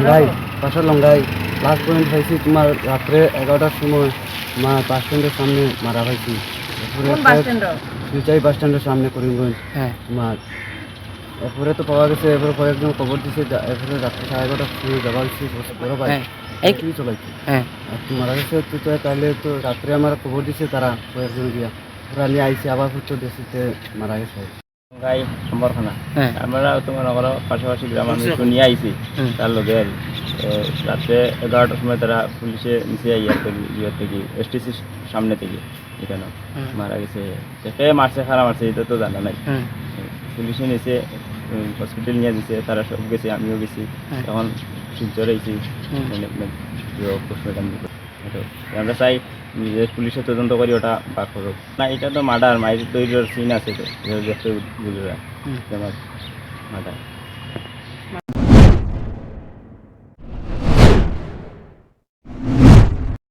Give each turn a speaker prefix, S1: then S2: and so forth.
S1: লঙ্গাই বাসা Longai. Last point পাইছি তোমার রাত্রে এগারোটার সময় মা বাস স্ট্যান্ডের সামনে মারা পাইছি এরপরে
S2: কোন বাস
S1: স্ট্যান্ডের সামনে করিমগঞ্জ
S3: হ্যাঁ।
S1: তোমার এরপরে তো পাওয়া গেছে এরপরে কয়েকজন খবর দিছে এরপরে রাত্রে সাড়ে এগারোটার সময় যাওয়া হয়েছে বড় ভাই
S3: হ্যাঁ।
S1: কি চলাইছে?
S3: হ্যাঁ।
S1: মারা গেছে তো তো তাহলে তো রাত্রে আমার খবর দিছে তারা কয়েকজন গিয়া। ওরা নিয়ে আইসি আবার ফুটো দেশিতে মারা গেছে।
S4: গাই সম্বরখানা আমরা তো মনে করো পাশাপাশি মানুষ নিয়ে আইছি তার লগে আর, রাত্রে এগারোটার সময় তারা পুলিশে নিচে আইয়ার থেকে ইয়ে থেকে এসটিসির সামনে থেকে এখানে মারা গেছে। কে মারছে খারাপ মারছে এটা তো জানা নাই। পুলিশে নিচে হসপিটাল নিয়ে দিছে তারা সব গেছে আমিও গেছি। তখন শিলচর আইছি
S3: হুম।
S4: আমরা চাই যে পুলিশে তদন্ত করি ওটা বাক করুক না এটা তো মার্ডার মায়ের তৈরির সিন আছে তো মার্ডার